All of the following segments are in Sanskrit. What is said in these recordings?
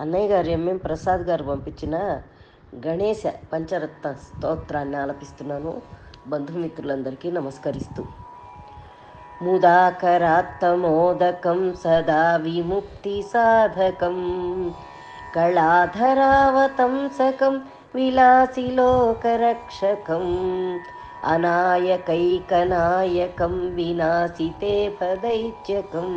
అన్నయ్య గారు ఎంఎం ప్రసాద్ గారు పంపించిన గణేశ పంచరత్న స్తోత్రాన్ని ఆలపిస్తున్నాను. బంధుమిత్రులందరికీ నమస్కరిస్తూ. ముదాకరాత్తమోదకం సదా విముక్తి సాధకం. కళాధరావతంసకం విలాసిలోకరక్షకం. అనాయకైకనాయకం వినాశితే పదైత్యకం.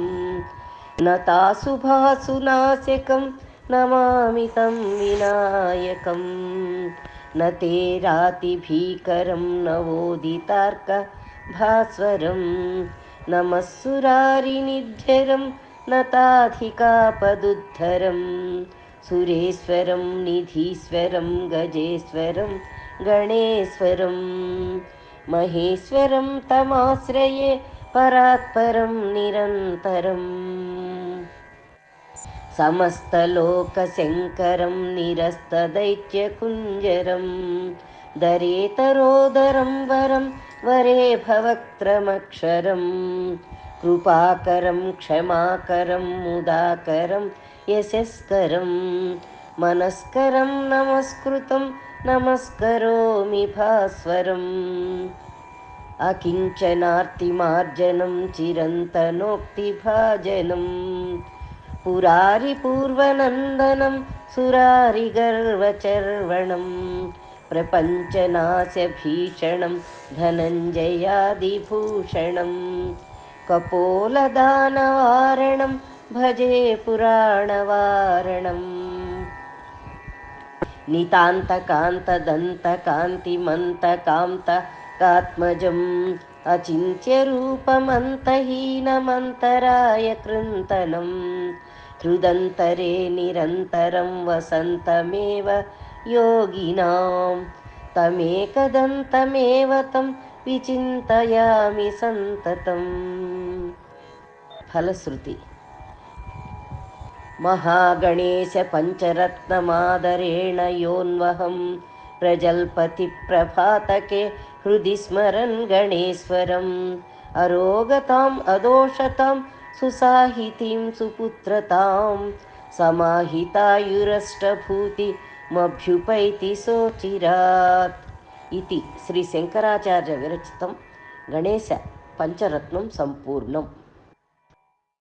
నతాశుభాసునాశకం नमामि तं विनायकं न ते रातिभीकरं नवोदितार्कभास्वरं नमः सुरारिनिध्यरं न ताधिकापदुद्धरं। सुरेश्वरं निधीश्वरं गजेश्वरं गणेश्वरं। महेश्वरं तमाश्रये परात्परं निरन्तरम्। समस्तलोकशङ्करं निरस्तदैत्यकुञ्जरं दरेतरोदरं वरं वरे भवक्त्रमक्षरं कृपाकरं क्षमाकरं मुदाकरं यशस्करं मनस्करं नमस्कृतं नमस्करोमि भास्वरम् अकिञ्चनार्तिमार्जनं चिरन्तनोक्तिभाजनम् पुरारिपूर्वनन्दनं सुरारिगर्वचर्वणं प्रपञ्चनाशभीषणं धनञ्जयादिभूषणं कपोलदानवारणं भजे पुराणवारणम् नितान्तकान्तदन्तकान्तिमन्तकान्तकात्मजम् अचिन्त्यरूपमन्तहीनमन्तराय कृन्तनं हृदन्तरे निरन्तरं वसन्तमेव योगिनां। तमेकदन्तमेव तं विचिन्तयामि सन्ततम् फलश्रुति। महागणेशपञ्चरत्नमादरेण योन्वहं प्रजल्पतिप्रभातके हृदि स्मरन् गणेश्वरम्। अरोगताम् अदोषतां सुसाहितीं सुपुत्रतां समाहितायुरष्टभूतिमभ्युपैति सोचिरात् इति श्रीशङ्कराचार्यविरचितं गणेशपञ्चरत्नं सम्पूर्णम्